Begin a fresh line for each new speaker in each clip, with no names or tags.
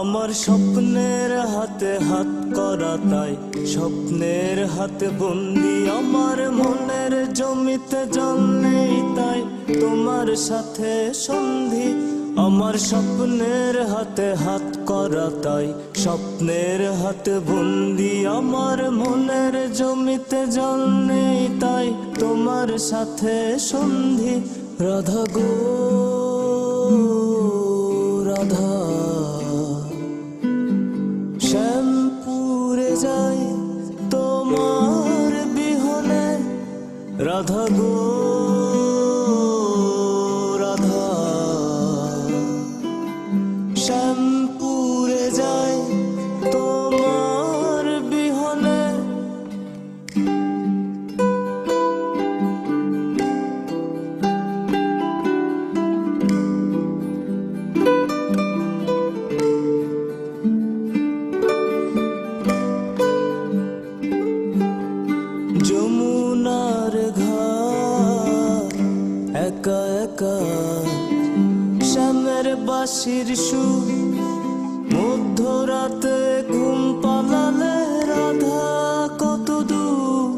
আমার স্বপ্নের হাতে হাত করা তাই, স্বপ্নের হাতে বন্দি আমার মনের জমিতে জল নেই তাই। তোমার সাথে সন্ধি আমার স্বপ্নের হাতে হাত করা তাই, স্বপ্নের হাতে বন্দি আমার মনের জমিতে জল নেই তাই। তোমার সাথে সন্ধি, রাধা গো। যাই তোমার বিহনে রাধা গো। যমুনার ঘাট একা একা শ্যামের বাসির সুর, মধ্যরাতে ঘুম পালালে রাধা কত দূর।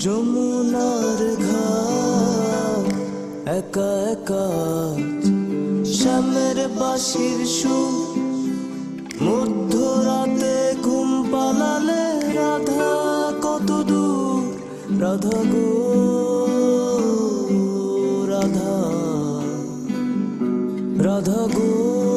যমুনার ঘাট একা একা শ্যামের বাসির সুর রাধা গো রাধা। রাধা গো।